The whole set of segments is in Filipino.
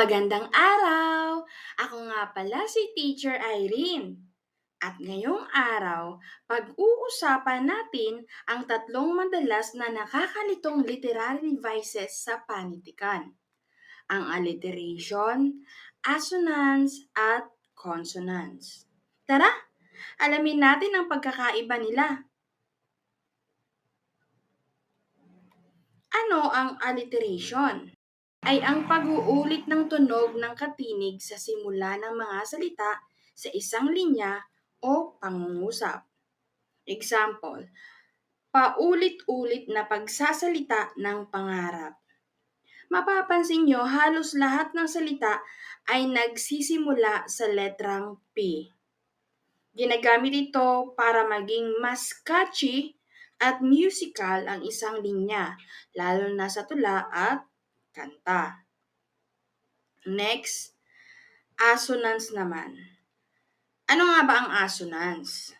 Magandang araw! Ako nga pala si Teacher Irene. At ngayong araw, pag-uusapan natin ang tatlong madalas na nakakalitong literary devices sa panitikan. Ang alliteration, assonance, at consonance. Tara, alamin natin ang pagkakaiba nila. Ano ang alliteration? Ay ang pag-uulit ng tunog ng katinig sa simula ng mga salita sa isang linya o pangungusap. Example, paulit-ulit na pagsasalita ng pangarap. Mapapansin nyo, halos lahat ng salita ay nagsisimula sa letrang P. Ginagamit ito para maging mas catchy at musical ang isang linya, lalo na sa tula at kanta. Next, assonance naman. Ano nga ba ang assonance?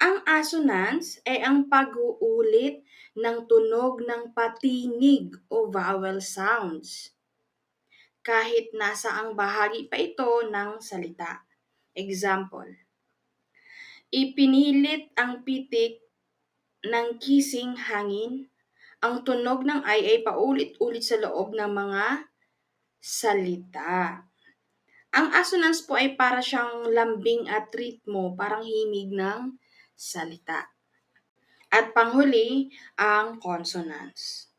Ang assonance ay ang pag-uulit ng tunog ng patinig o vowel sounds kahit nasa ang bahagi pa ito ng salita. Example, ipinilit ang pitik ng kising hangin ang tunog ng ay ay paulit-ulit sa loob ng mga salita. Ang assonance po ay para siyang lambing at ritmo, parang himig ng salita. At panghuli, ang consonants.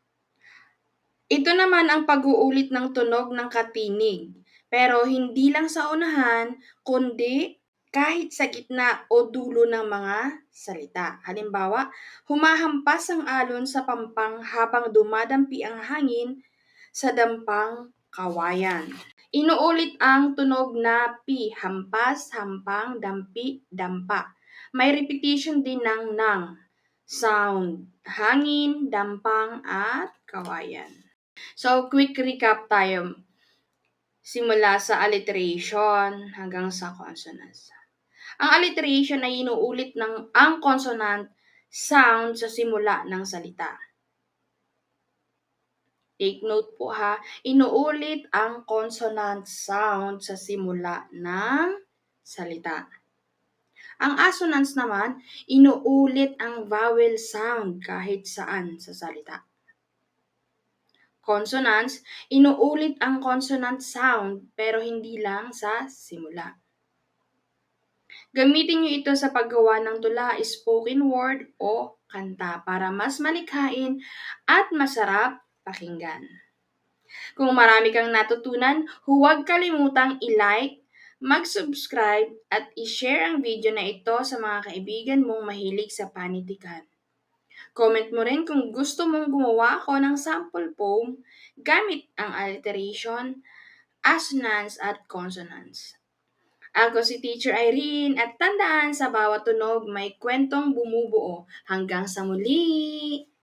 Ito naman ang pag-uulit ng tunog ng katinig, pero hindi lang sa unahan, kundi kahit sa gitna o dulo ng mga salita. Halimbawa, humahampas ang alon sa pampang habang dumadampi ang hangin sa dampang kawayan. Inuulit ang tunog na pi, hampas, hampang, dampi, dampa. May repetition din ng nang, sound, hangin, dampang, at kawayan. So, quick recap tayo simula sa alliteration hanggang sa consonants. Ang alliteration ay inuulit ng ang consonant sound sa simula ng salita. Take note po ha, inuulit ang consonant sound sa simula ng salita. Ang assonance naman, inuulit ang vowel sound kahit saan sa salita consonants, inuulit ang consonant sound pero hindi lang sa simula. Gamitin niyo ito sa paggawa ng tula, spoken word o kanta para mas malikhain at masarap pakinggan. Kung marami kang natutunan, huwag kalimutang i-like, mag-subscribe at i-share ang video na ito sa mga kaibigan mong mahilig sa panitikan. Comment mo rin kung gusto mong gumawa ako ng sample poem gamit ang alliteration, assonance at consonants. Ako si Teacher Irene at tandaan sa bawat tunog may kwentong bumubuo. Hanggang sa muli!